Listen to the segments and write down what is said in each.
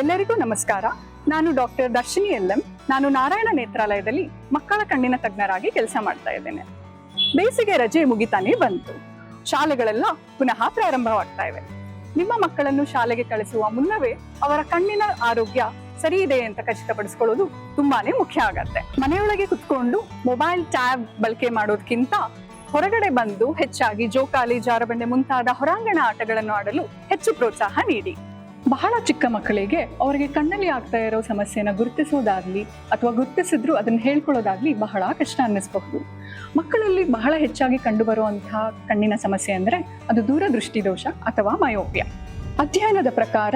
ಎಲ್ಲರಿಗೂ ನಮಸ್ಕಾರ. ನಾನು ಡಾಕ್ಟರ್ ದರ್ಶಿನಿ ಎಲ್ಎಂ ನಾನು ನಾರಾಯಣ ನೇತ್ರಾಲಯದಲ್ಲಿ ಮಕ್ಕಳ ಕಣ್ಣಿನ ತಜ್ಞರಾಗಿ ಕೆಲಸ ಮಾಡ್ತಾ ಇದ್ದೇನೆ. ಬೇಸಿಗೆ ರಜೆ ಮುಗಿತಾನೆ ಬಂತು. ಶಾಲೆಗಳೆಲ್ಲ ಪುನಃ ಪ್ರಾರಂಭವಾಗ್ತಾ ಇವೆ. ನಿಮ್ಮ ಮಕ್ಕಳನ್ನು ಶಾಲೆಗೆ ಕಳಿಸುವ ಮುನ್ನವೇ ಅವರ ಕಣ್ಣಿನ ಆರೋಗ್ಯ ಸರಿ ಇದೆ ಅಂತ ಖಚಿತಪಡಿಸ್ಕೊಳ್ಳೋದು ತುಂಬಾನೇ ಮುಖ್ಯ ಆಗತ್ತೆ. ಮನೆಯೊಳಗೆ ಕುತ್ಕೊಂಡು ಮೊಬೈಲ್ ಟ್ಯಾಬ್ ಬಳಕೆ ಮಾಡೋದಕ್ಕಿಂತ ಹೊರಗಡೆ ಬಂದು ಹೆಚ್ಚಾಗಿ ಜೋಕಾಲಿ, ಜಾರಬಂಡೆ ಮುಂತಾದ ಹೊರಾಂಗಣ ಆಟಗಳನ್ನು ಆಡಲು ಹೆಚ್ಚು ಪ್ರೋತ್ಸಾಹ ನೀಡಿ. ಬಹಳ ಚಿಕ್ಕ ಮಕ್ಕಳಿಗೆ ಅವರಿಗೆ ಕಣ್ಣಲ್ಲಿ ಆಗ್ತಾ ಇರೋ ಸಮಸ್ಯೆನ ಗುರುತಿಸೋದಾಗ್ಲಿ ಅಥವಾ ಗುರುತಿಸಿದ್ರು ಅದನ್ನು ಹೇಳ್ಕೊಳ್ಳೋದಾಗ್ಲಿ ಬಹಳ ಕಷ್ಟ ಅನ್ನಿಸ್ಬಹುದು. ಮಕ್ಕಳಲ್ಲಿ ಬಹಳ ಹೆಚ್ಚಾಗಿ ಕಂಡುಬರುವಂತಹ ಕಣ್ಣಿನ ಸಮಸ್ಯೆ ಅಂದ್ರೆ ಅದು ದೂರದೃಷ್ಟಿ ದೋಷ ಅಥವಾ ಮಯೋಪ್ಯ. ಅಧ್ಯಯನದ ಪ್ರಕಾರ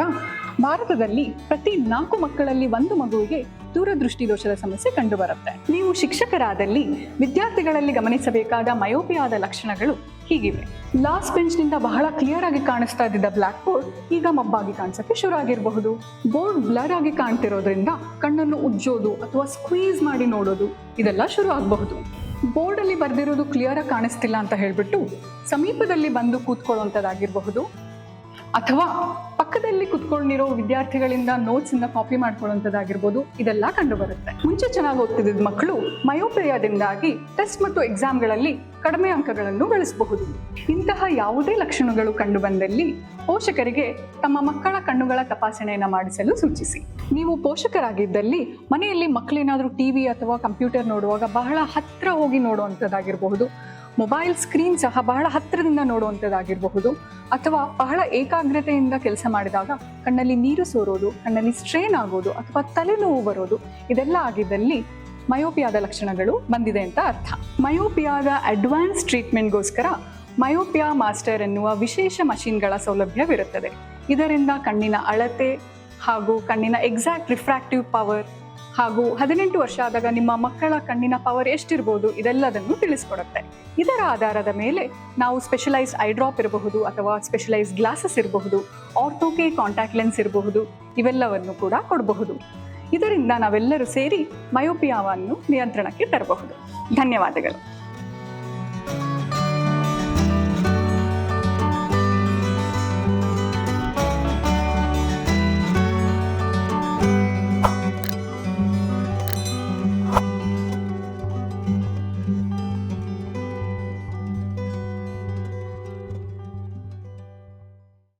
ಭಾರತದಲ್ಲಿ ಪ್ರತಿ ನಾಲ್ಕು ಮಕ್ಕಳಲ್ಲಿ ಒಂದು ಮಗುವಿಗೆ ದೂರದೃಷ್ಟಿ ದೋಷದ ಸಮಸ್ಯೆ ಕಂಡುಬರುತ್ತೆ. ನೀವು ಶಿಕ್ಷಕರಾದಲ್ಲಿ ವಿದ್ಯಾರ್ಥಿಗಳಲ್ಲಿ ಗಮನಿಸಬೇಕಾದ ಮಯೋಪಿಯಾದ ಲಕ್ಷಣಗಳು ಹೀಗಿವೆ. ಲಾಸ್ಟ್ ಬೆಂಚ್ನಿಂದ ಬಹಳ ಕ್ಲಿಯರ್ ಆಗಿ ಕಾಣಿಸ್ತಾ ಇದ್ದ ಬ್ಲಾಕ್ ಬೋರ್ಡ್ ಈಗ ಮಬ್ಬಾಗಿ ಕಾಣಿಸಕ್ಕೆ ಶುರು ಆಗಿರಬಹುದು. ಬೋರ್ಡ್ ಬ್ಲರ್ ಆಗಿ ಕಾಣ್ತಿರೋದ್ರಿಂದ ಕಣ್ಣನ್ನು ಉಜ್ಜೋದು ಅಥವಾ ಸ್ಕ್ವೀಸ್ ಮಾಡಿ ನೋಡೋದು ಇದೆಲ್ಲ ಶುರು ಆಗಬಹುದು. ಬೋರ್ಡ್ ಅಲ್ಲಿ ಬರ್ದಿರೋದು ಕ್ಲಿಯರ್ ಆಗಿ ಕಾಣಿಸ್ತಿಲ್ಲ ಅಂತ ಹೇಳ್ಬಿಟ್ಟು ಸಮೀಪದಲ್ಲಿ ಬಂದು ಕೂತ್ಕೊಳ್ಳುವಂಥದ್ದಾಗಿರಬಹುದು ಅಥವಾ ಪಕ್ಕದಲ್ಲಿ ಕುತ್ಕೊಂಡಿರೋ ವಿದ್ಯಾರ್ಥಿಗಳಿಂದ ನೋಟ್ಸ್ ಇಂದ ಕಾಪಿ ಮಾಡ್ಕೊಳ್ಳುವಂಥದ್ದಾಗಿರ್ಬೋದು, ಇದೆಲ್ಲ ಕಂಡು ಬರುತ್ತೆ ಮುಂಚೆ ಚೆನ್ನಾಗಿ ಓದ್ತಿದ್ದ ಮಕ್ಕಳು ಮಯೋಪೇಯದಿಂದಾಗಿ ಟೆಸ್ಟ್ ಮತ್ತು ಎಕ್ಸಾಮ್ಗಳಲ್ಲಿ ಕಡಿಮೆ ಅಂಕಗಳನ್ನು ಗಳಿಸಬಹುದು. ಇಂತಹ ಯಾವುದೇ ಲಕ್ಷಣಗಳು ಕಂಡು ಬಂದಲ್ಲಿ ಪೋಷಕರಿಗೆ ತಮ್ಮ ಮಕ್ಕಳ ಕಣ್ಣುಗಳ ತಪಾಸಣೆಯನ್ನು ಮಾಡಿಸಲು ಸೂಚಿಸಿ. ನೀವು ಪೋಷಕರಾಗಿದ್ದಲ್ಲಿ ಮನೆಯಲ್ಲಿ ಮಕ್ಕಳೇನಾದರೂ ಟಿವಿ ಅಥವಾ ಕಂಪ್ಯೂಟರ್ ನೋಡುವಾಗ ಬಹಳ ಹತ್ರ ಹೋಗಿ ನೋಡುವಂಥದ್ದಾಗಿರಬಹುದು. ಮೊಬೈಲ್ ಸ್ಕ್ರೀನ್ ಸಹ ಬಹಳ ಹತ್ತಿರದಿಂದ ನೋಡುವಂಥದ್ದಾಗಿರಬಹುದು. ಅಥವಾ ಬಹಳ ಏಕಾಗ್ರತೆಯಿಂದ ಕೆಲಸ ಮಾಡಿದಾಗ ಕಣ್ಣಲ್ಲಿ ನೀರು ಸೋರೋದು, ಕಣ್ಣಲ್ಲಿ ಸ್ಟ್ರೇನ್ ಆಗೋದು ಅಥವಾ ತಲೆನೋವು ಬರೋದು, ಇದೆಲ್ಲ ಆಗಿದ್ದಲ್ಲಿ ಮಯೋಪಿಯಾದ ಲಕ್ಷಣಗಳು ಬಂದಿದೆ ಅಂತ ಅರ್ಥ. ಮಯೋಪಿಯಾದ ಅಡ್ವಾನ್ಸ್ ಟ್ರೀಟ್ಮೆಂಟ್ಗೋಸ್ಕರ ಮಯೋಪಿಯಾ ಮಾಸ್ಟರ್ ಎನ್ನುವ ವಿಶೇಷ ಮಷಿನ್ಗಳ ಸೌಲಭ್ಯವಿರುತ್ತದೆ. ಇದರಿಂದ ಕಣ್ಣಿನ ಅಳತೆ ಹಾಗೂ ಕಣ್ಣಿನ ಎಕ್ಸಾಕ್ಟ್ ರಿಫ್ರಾಕ್ಟಿವ್ ಪವರ್ ಹಾಗೂ ಹದಿನೆಂಟು ವರ್ಷ ಆದಾಗ ನಿಮ್ಮ ಮಕ್ಕಳ ಕಣ್ಣಿನ ಪವರ್ ಎಷ್ಟಿರ್ಬೋದು ಇದೆಲ್ಲದನ್ನು ತಿಳಿಸ್ಕೊಡುತ್ತೆ. ಇದರ ಆಧಾರದ ಮೇಲೆ ನಾವು ಸ್ಪೆಷಲೈಸ್ ಐಡ್ರಾಪ್ ಇರಬಹುದು ಅಥವಾ ಸ್ಪೆಷಲೈಸ್ ಗ್ಲಾಸಸ್ ಇರಬಹುದು ಆರ್ಥೋಕೆ ಕಾಂಟ್ಯಾಕ್ಟ್ ಲೆನ್ಸ್ ಇರಬಹುದು, ಇವೆಲ್ಲವನ್ನು ಕೂಡ ಕೊಡಬಹುದು. ಇದರಿಂದ ನಾವೆಲ್ಲರೂ ಸೇರಿ ಮಯೋಪಿಯಾವನ್ನು ನಿಯಂತ್ರಣಕ್ಕೆ ತರಬಹುದು. ಧನ್ಯವಾದಗಳು.